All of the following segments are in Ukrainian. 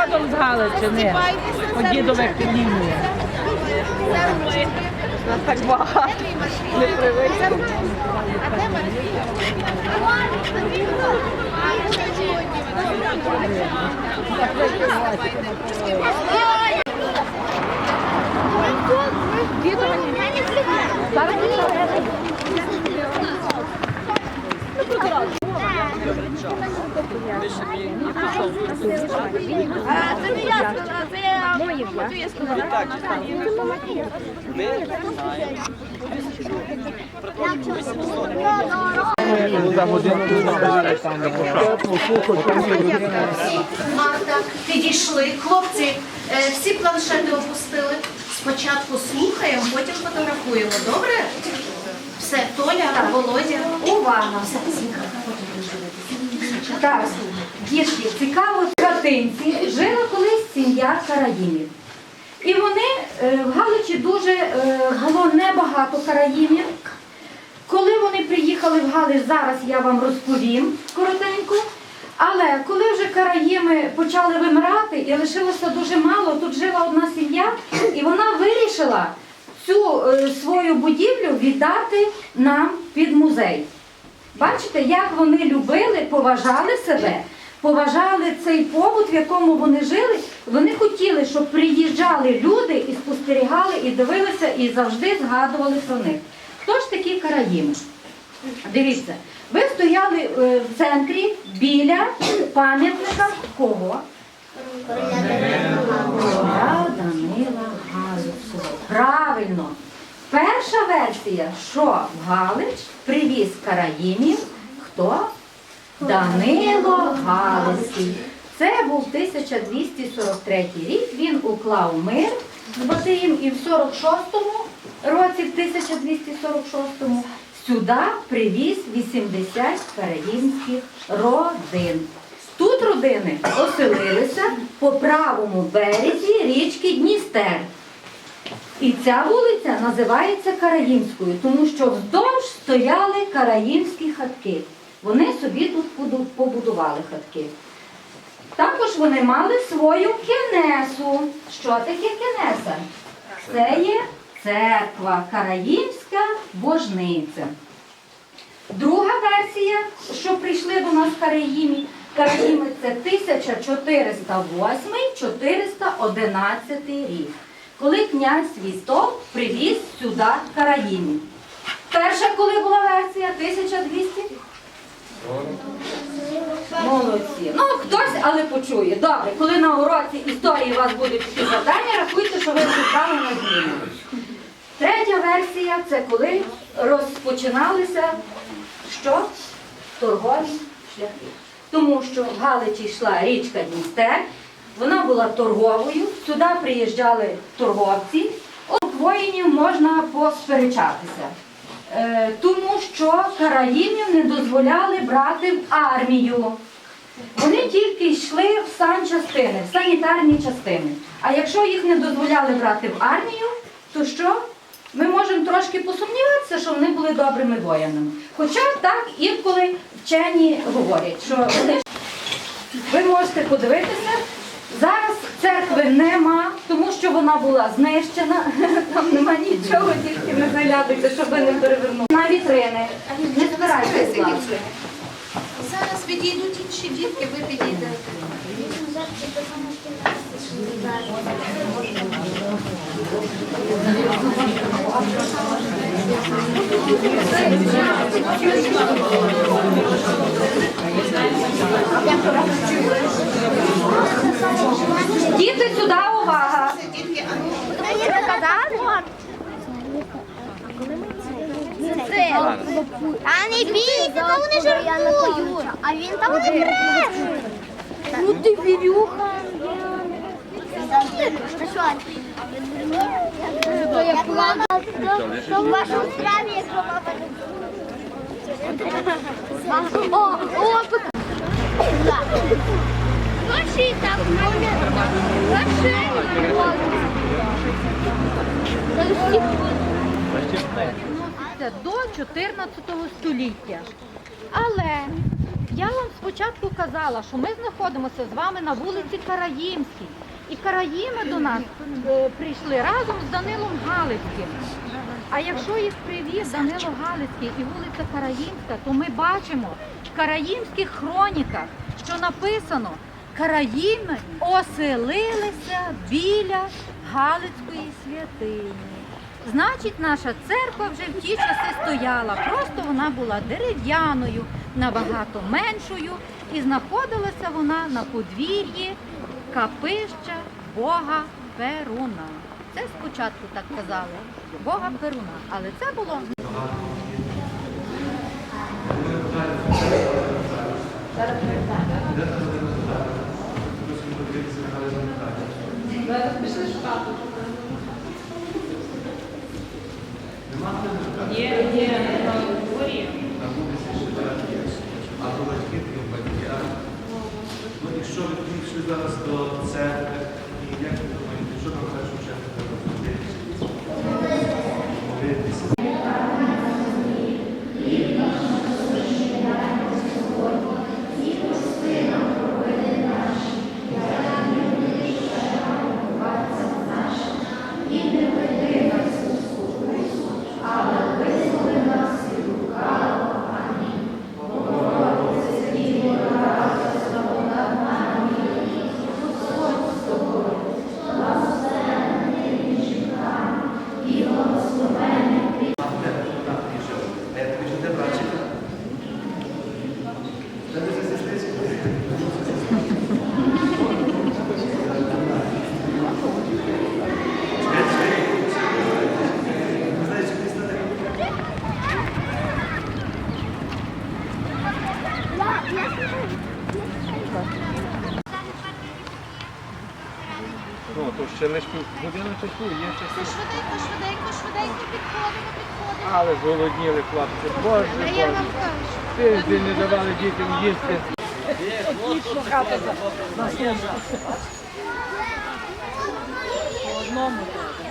родом з Галичини. По дідових лінії. Нас так багато. Не привикли. Підійшли. Хлопці, е, всі планшети опустили. Спочатку слухаємо, потім фотографуємо. Добре? Все, Толя, Володя. Увага! Все, Так, дітки, цікаво, в хатинці жила колись сім'я караїмів. І вони е, в Галичі дуже е, було небагато караїмів. Коли вони приїхали в Галич, зараз я вам розповім коротенько. Але коли вже караїми почали вимирати і лишилося дуже мало, тут жила одна сім'я, і вона вирішила цю е, свою будівлю віддати нам під музей. Бачите, як вони любили, поважали себе, поважали цей побут, в якому вони жили. Вони хотіли, щоб приїжджали люди і спостерігали, і дивилися, і завжди згадували про них. Хто ж такі караїми? Дивіться, ви стояли е, в центрі біля пам'ятника кого? Короля Данила Галицького. Правильно. Перша версія, що Галич привіз караїмів, хто? Данило Галицький. Це був 1243 рік. Він уклав мир з Батиєм і в 46-му році, в 1246-му, сюди привіз 80 караїмських родин. Тут родини оселилися по правому березі річки Дністер. І ця вулиця називається Караїмською, тому що вздовж стояли караїмські хатки. Вони собі тут побудували хатки. Також вони мали свою кенесу. Що таке кенеса? Це є церква, караїмська божниця. Друга версія, що прийшли до нас караїмі, караїми, це 1408-411 рік, коли князь Свістов привіз сюди караїмів. Перша, коли була версія, 1200? Молодці. Ну, хтось, але почує. Добре, коли на уроці історії у вас будуть такі завдання, рахуйте, що ви читали на зміну. Третя версія це коли розпочиналися що? Торгові шляхи. Тому що в Галичі йшла річка Дністер, вона була торговою, сюди приїжджали торговці. От воїнів можна посперечатися. Е, тому що караїмів не дозволяли брати в армію. Вони тільки йшли в санчастини, в санітарні частини. А якщо їх не дозволяли брати в армію, то що? Ми можемо трошки посумніватися, що вони були добрими воїнами. Хоча так інколи вчені говорять, що вони ви можете подивитися. Зараз церкви нема, тому що вона була знищена. Там нема нічого, тільки не заглядуйте, щоб ви не перевернули. На вітрини. Не збирайте, будь ласка. Зараз відійдуть інші дітки, ви підійдете. Діти, сюди увага! А не бійся, то вони жартують. А він там не бреше. Ну ти вірюха. То я план. То в вашому страві, якщо мама. О, о, Ваші там, ваші. Це до 14 століття. Але Я вам спочатку казала, що ми знаходимося з вами на вулиці Караїмській. І Караїми до нас е, прийшли разом з Данилом Галицьким. А якщо їх привіз Данило Галицький і вулиця Караїмська, то ми бачимо в Караїмських хроніках, що написано Караїми оселилися біля Галицької святині. Значить, наша церква вже в ті часи стояла, просто вона була дерев'яною, набагато меншою, і знаходилася вона на подвір'ї капища Бога Перуна. Це спочатку так казали, Бога Перуна, але це було Ну, якщо ви прийшли зараз до церкви, і як ви думаєте, що нам першу чергу треба зробити? Молитися. Е, ви ж не бачите? Це не засіститься. Ви знаєте, що Христа так Ну, то ще лише часу, є часу. Швиденько, швиденько, швиденько підходимо, підходимо. Але зголодніли хлопці. Боже, А я Боже. вам кажу. Тиждень не давали дітям їсти.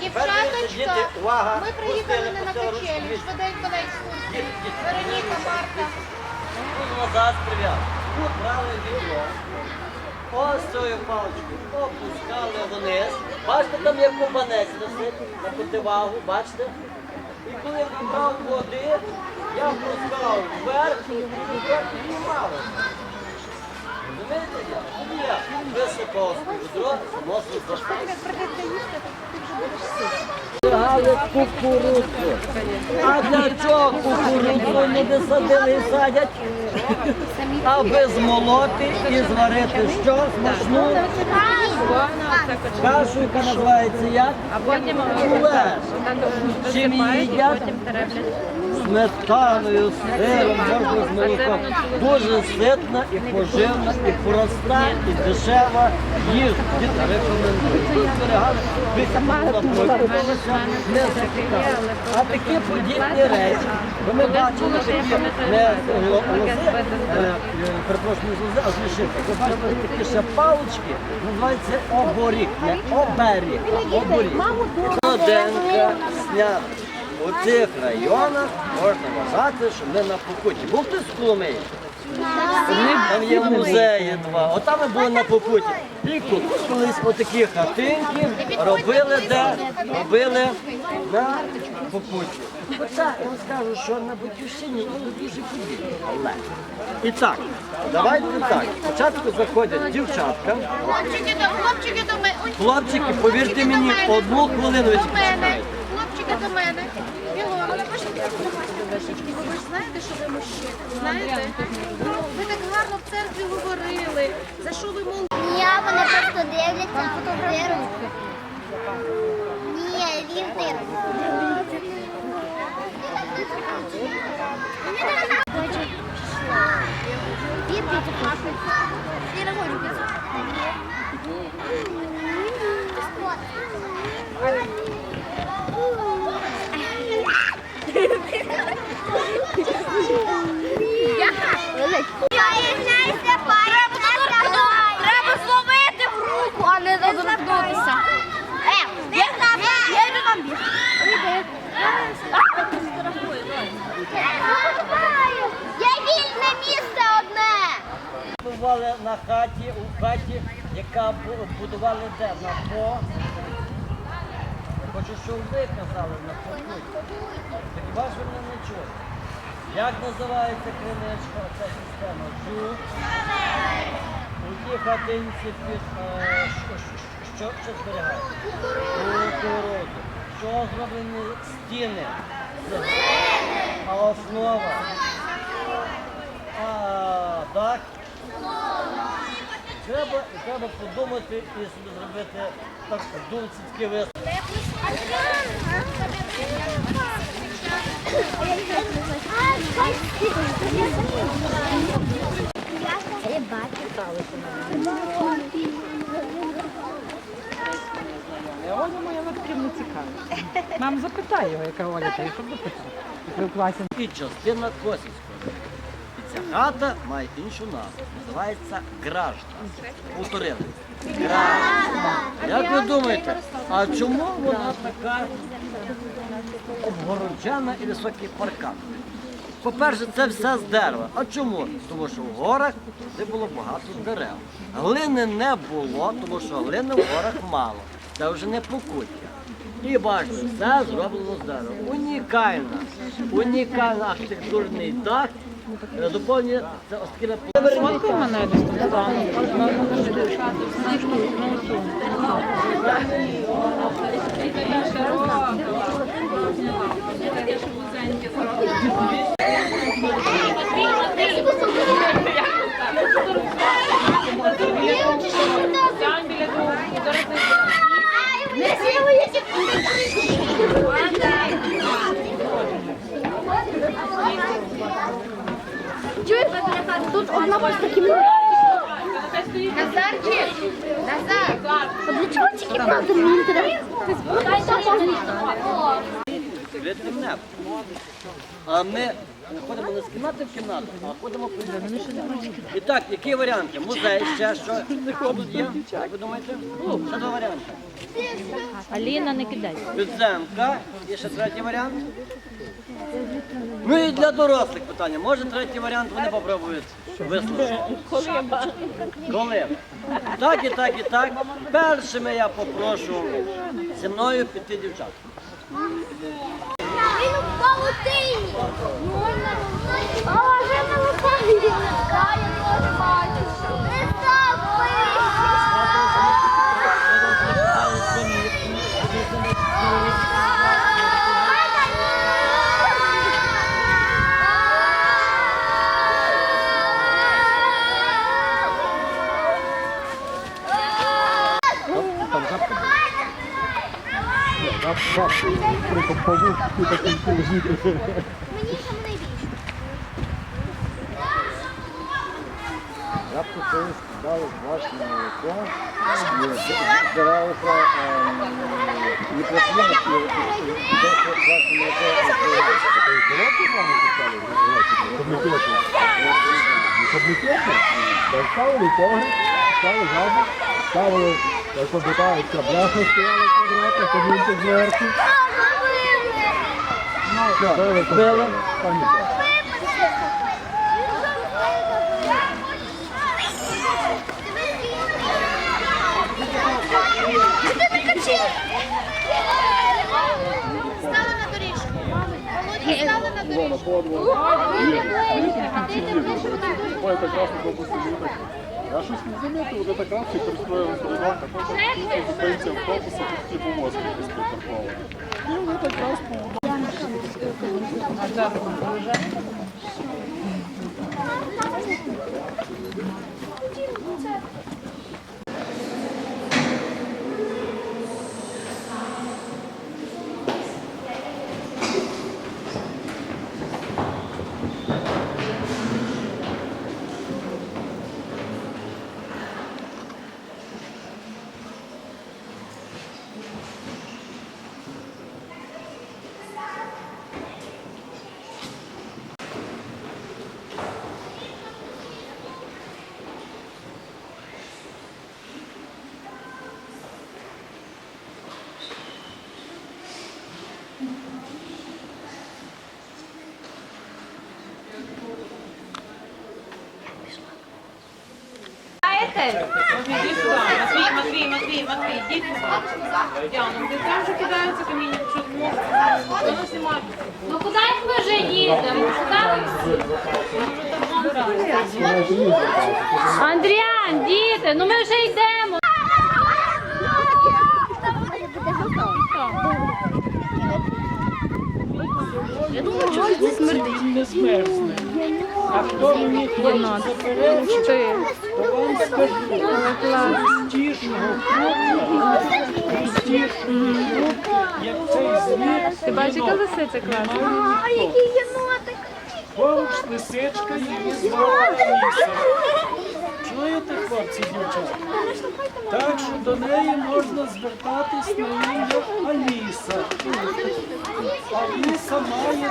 Дівчаточка, ми приїхали не на качелі, швиденько на екскурсію. Вероніка, Марта. назад прив'яз. Брали відро. Ось цією паличкою опускали вниз. Бачите, там є кубанець носить на противагу, бачите? І коли набрав води, я пускав вверх і вверх піднімали. Розумієте? я? Висипав відро, носив за кукурудзу. А для чого кукурудзу не досадили і садять? Аби змолоти і зварити що? Смачну кашу, яка називається як? А потім Чим її їдять? Сметаною, з сиром, можна з молоком. Дуже ситна і поживна, і проста, і дешева їжа. Діти рекомендую. Тут зберігали, ви пробувалися, не запікали. А такі подібні речі, бо ми бачили такі не лози, е, е, перепрошую, не лози, а злішити. Ви бачили такі ще палички, називається оборік, не оберіг, а оборік. Оденка снята. У цих районах можна вважати, що ми на Покуті. Був хтось з Коломиї? Там є музеї два. Отам ми були на Покуті. І тут колись отакі хатинки робили де? Робили на Покуті. Хоча я вам скажу, що на Батьківщині і дуже подібне. Але. І так, давайте так. Спочатку заходять дівчатка. Хлопчики Хлопчики, повірте мені, одну хвилину. До мене. Хлопчики до мене. Білора, ви ж знаєте, що ви мужчина? Знаєте? Ну, Ви так гарно в церкві говорили. За що ви мол... Ні, вони просто дивляться, фотографують. Ні, він дивиться. І не хочу. Треба зловити в руку, а не доторкнутися. Е, я йду там бігти. Є вільне місце одне. побували на хаті, у хаті, яка будували де? По. Хочу, щоб ви казали на покуті. Так хіба ж не чули? Як називається криничка, ця система? У тій хатинці під е, що, що, що, що? Що зроблені стіни? А основа? А, так? Треба, і треба подумати і собі зробити так думцівський висновок. Оля моя вона не цікава. Мам, запитай його, яка Оля, та й щоб допитати. І частина Косівської. Хата має іншу назву. Називається Гражда. Повторили. Гражда. Як ви думаєте, а чому вона така обгороджена і високий паркан? По-перше, це все з дерева. А чому? Тому що в горах де було багато дерев. Глини не було, тому що глини в горах мало. Це вже не покуття. І бачите, все зроблено з дерева. Унікальна, унікальна архітектурний дах. Доповнює це оскільки Смотри мене десь тут одна просто кімната. Назарчик, Назар, А для чого ці кімнати? Мені треба. А ми не ходимо не з кімнати в кімнату, а ходимо по І так, які варіанти? Музей ще що? Тут є? Як ви думаєте? Ще два варіанти. Аліна, не кидай. Підземка. І ще третій варіант. Ну і для дорослих питання. Може третій варіант вони попробують вислухати. Коли? Так і так і так. Першими я попрошу зі мною піти дівчат. Він у павутині. А вже на лукаві. Мені саме найбільше. Жабку колись дали молоко, і збиралося і платили, і власне молоко. Не не ставили ставили як пам'ятається, бляха стояла квадрата, камінці зверху. Все, били, там нічого. стали на доріжку. Володя, стали на доріжку. Ой, это красный пропуск Я щось не замітив, вот это красный перестроєний коридор, такой зупинці автобуса, тут типу мозг якийсь припаркований. І вони так раз по Іди. Матвій, Матвій, Матвій, Матвій, діти. Діана, ти там вже кидаються каміння, що можна. Воно знімати. Ну куди ми вже їдемо? Куди? Андріан, діти, ну ми вже йдемо. не змерзне. А хто мені хоче заперечити, то хто фрукта, простішого фрукта, як цей звір, Ти бачиш, яка лисиця класна? А який єнотик? Поруч лисичка її звала Аліса. Чуєте, хлопці, дівчата? Так що до неї можна звертатись на ім'я Аліса. Аліса має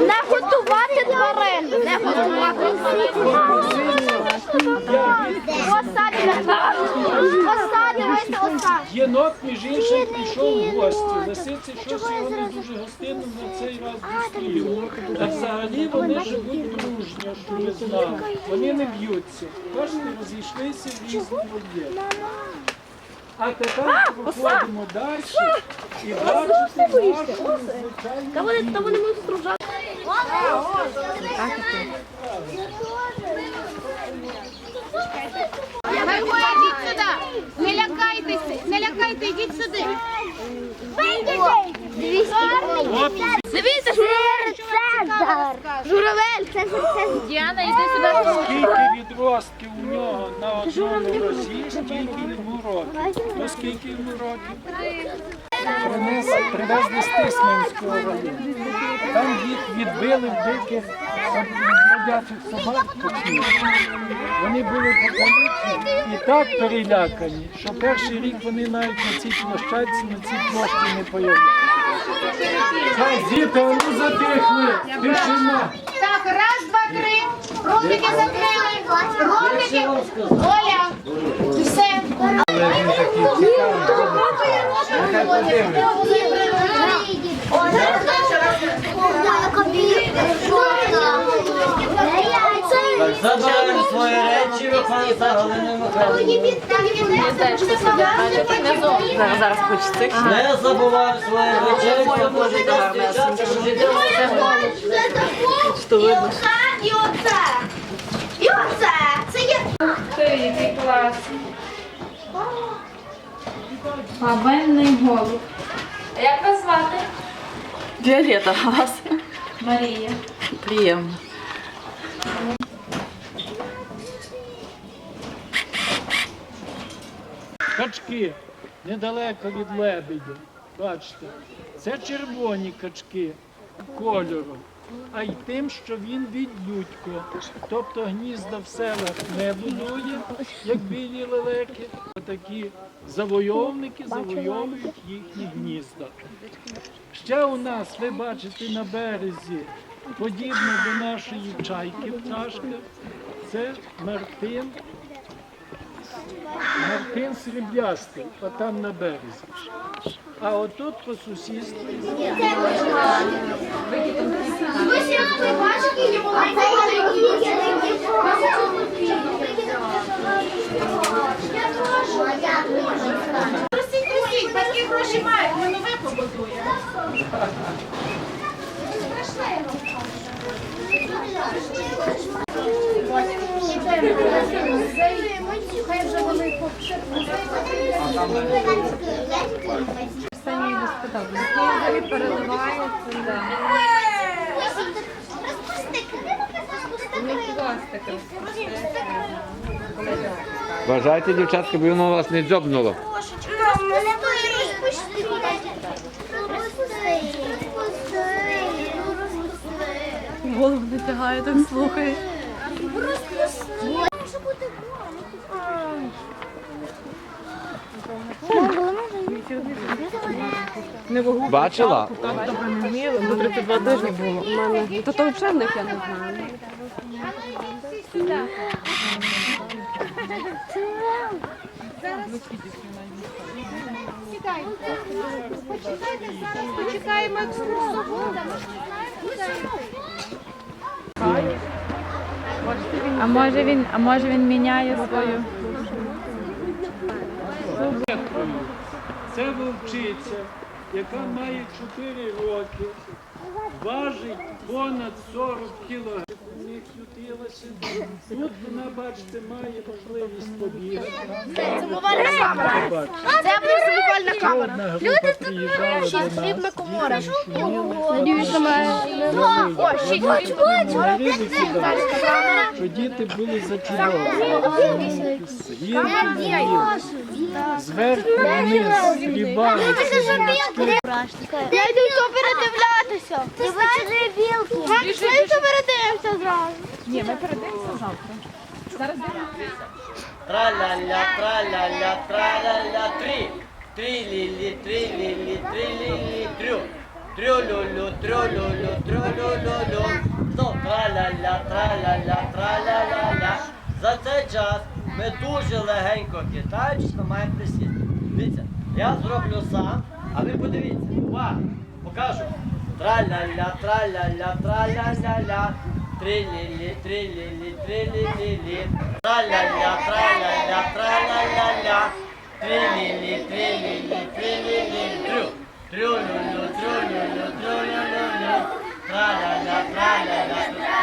Не готувати тварин. Не готувати. Єнот, між іншим, прийшов в гості. Лисиці щось його не дуже гостинно на цей раз зустріли. А взагалі вони живуть дружньо, що ви знали. Вони не б'ються. Бачите, розійшлися в різні об'єкти. А тепер проходимо далі і бачите нашу звичайну Та вони, та вони стружати. Виходіть сюди. Не лякайтеся, не лякайте, йдіть сюди. Дивіться, журавель, Цезар. Журавель, Цезар, Цезар. Діана, йди сюди. Скільки відростків у нього на одному розі, стільки йому років. То скільки йому років? Привезли з Тисменського району. Там їх відбили в диких бродячих собак. Вони були покалічені і так перелякані, що перший рік вони навіть на цій площадці, на цій площі не появлялися. Діти, а ну затихли, тишина. Так, раз, два, три. Ротики закрили. Ротики. Оля. Забираємо свої речі, виходить за Галиною Зараз хоч цих. Не забуваємо свої речі, може час, що йдемо. І оце. І оце. Це є. Ти, який клас. Бабинний голуб. А як вас звати? Віолета, а вас? Марія. Приємно. Качки недалеко від лебедя. Бачите, це червоні качки кольору, а й тим, що він відлюдько. Тобто гнізда в селах не будує, як білі лелеки. Такі завойовники завойовують їхні гнізда. Ще у нас, ви бачите, на березі, подібно до нашої чайки пташки, це Мартин Мартин сріблястий, отам на березі. А отут по сусідству Ви бачите, маленькі Просіть, просіть, батьки гроші мають, ми нове побудуємо. Хай вже вони Самі безподобно. переливається. Вважайте, дівчатка, бо воно вас не дзьобнуло. Голову не тягає, так слухає. Бачила? До 32 тижні було. У мене. То то взагалі в них я не знаю. Почекаємо екскурсовода. А може він, а може він міняє свою? Це вовчиця, яка має 4 роки, важить понад 40 кілограмів. Це мовальна камера. Це мовальна камера. Люди тут шість хлібна комора. О, шість діти були зачаровані. Гірки зверху вниз стрібали. Я йду передивлятися. Ти бачиш білки? Мам, пішли передивимося зразу. Ні, ми передивимося завтра. Зараз Траля-ля, траля-ля, траля-ля, три. Три-лі-лі, три-лі-лі, три-лі-лі, трю. Трю-лю-лю, трю-лю-лю, трю-лю-лю-лю. Знов траля-ля, траля-ля, траля-ля-ля. За цей час ми дуже легенько китаючись, ми маємо присісти. Дивіться, я зроблю сам, а ви подивіться. Увага, покажу. Траля-ля, траля-ля, траля-ля-ля. Три-лі-лі, три-лі-лі, три-лі-лі-лі. Траля-ля, траля-ля, траля-ля-ля. Три-лі-лі, три-лі-лі, три-лі-лі, трю. Трю-лю-лю, трю-лю-лю, трю-лю-лю-лю. Траля-ля, траля-ля.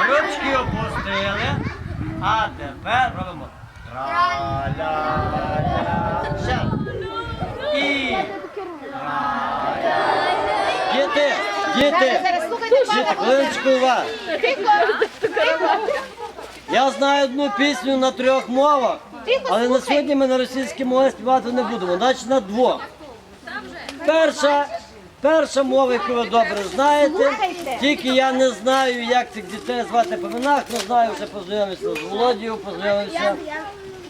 Ручки опустили. А тепер робимо. Траля-ля. Ще. І. Діти, діти, діти, хвилиночку увагу. Я знаю одну пісню на трьох мовах, але на сьогодні ми на російській мові співати не будемо, значить на двох. Перша, перша мова, яку ви добре знаєте, тільки я не знаю, як цих дітей звати по іменах, не знаю, вже познайомився з Володією, познайомився.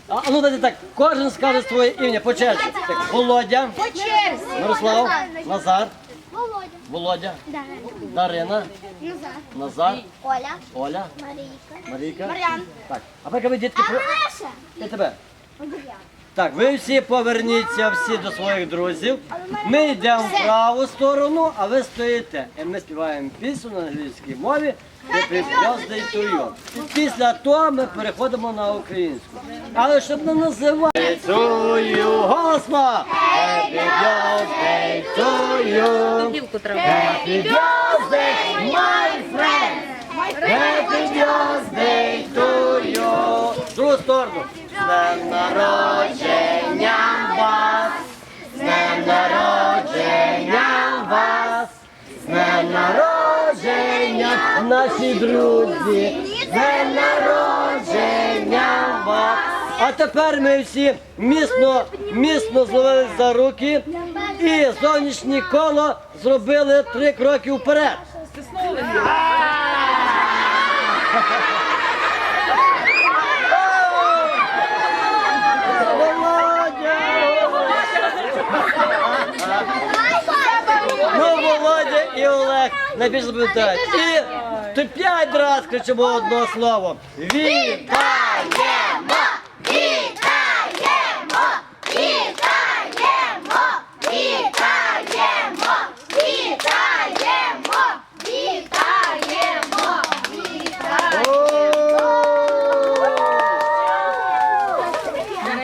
А а ну дайте так, кожен скаже своє ім'я по черзі. Так, Володя, По черзі. Мирослав, Назар, Володя. Володя, Дарина. Дарина, Назар. Назар, Оля. Оля, Марійка. Марійка. Мар'ян. Так, а поки ви дітки про Маша. і тебе. Так, ви всі поверніться всі до своїх друзів. Ми йдемо в праву сторону, а ви стоїте. І ми співаємо пісню на англійській мові You. І після того ми переходимо на українську. Але щоб не називати. Голосно! Happy birthday to you. Happy birthday, my friend. Happy birthday to you. В другу сторону. З днем народження вас. З днем народження наші друзі. З народження вас. А тепер ми всі міцно, міцно зловили за руки і зовнішнє коло зробили три кроки вперед. Володя! Ну, Володя і Олег найбільше запам'ятають. І то п'ять разів кричимо одне слово. Вітаємо! Вітаємо! Вітаємо! Вітаємо! Вітаємо! Вітаємо!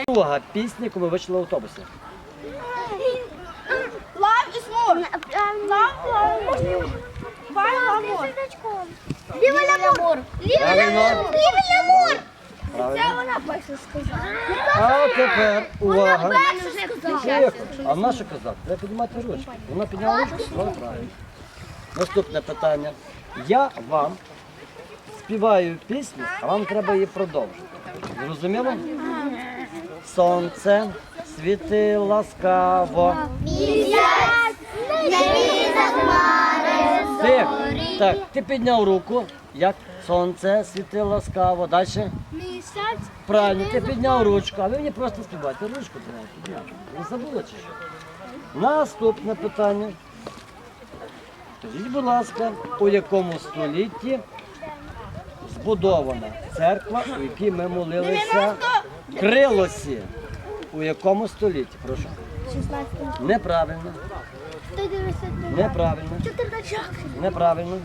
Друга пісня, яку ми вийшли в автобусі. Love is more. Love, love. Love? Лямур. Лівий лямур. Лівий лямур. Це вона перша сказала. А тепер увага. Тихо. А на що казати? Треба піднімати ручку. Вона підняла ручку, сказала правильно. Наступне питання. Я вам співаю пісню, а вам треба її продовжити. Зрозуміло? Сонце світи ласкаво. Місяць не хмари. Тихо. Так, ти підняв руку. Як сонце світи ласкаво. Далі. Місяць. Правильно, ти підняв ручку, а ви мені просто співайте. Ручку треба підняти. Не забули чи що? Наступне питання. Скажіть, будь ласка, у якому столітті збудована церква, у якій ми молилися Крилосі? У якому столітті? Прошу. 16. Неправильно. 190. Неправильно. 14. Неправильно.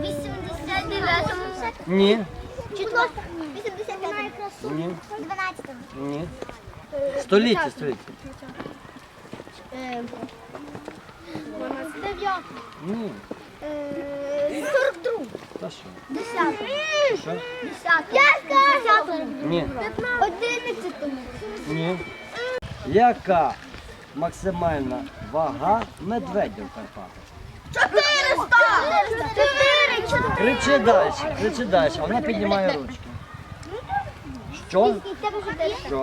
89. Ні. Четверта. 85. Ні. 12. Ні. Століття, століття. Ні. Сорок друг. Та що? Десята. Що? Десята. Я сказала. Ні. Одинадцята. Ні. Яка максимальна вага медведів в Карпатах? Чотириста. Чотири. Чотири. Кричи далі, кричи далі. Вона піднімає ручки. Що? Що?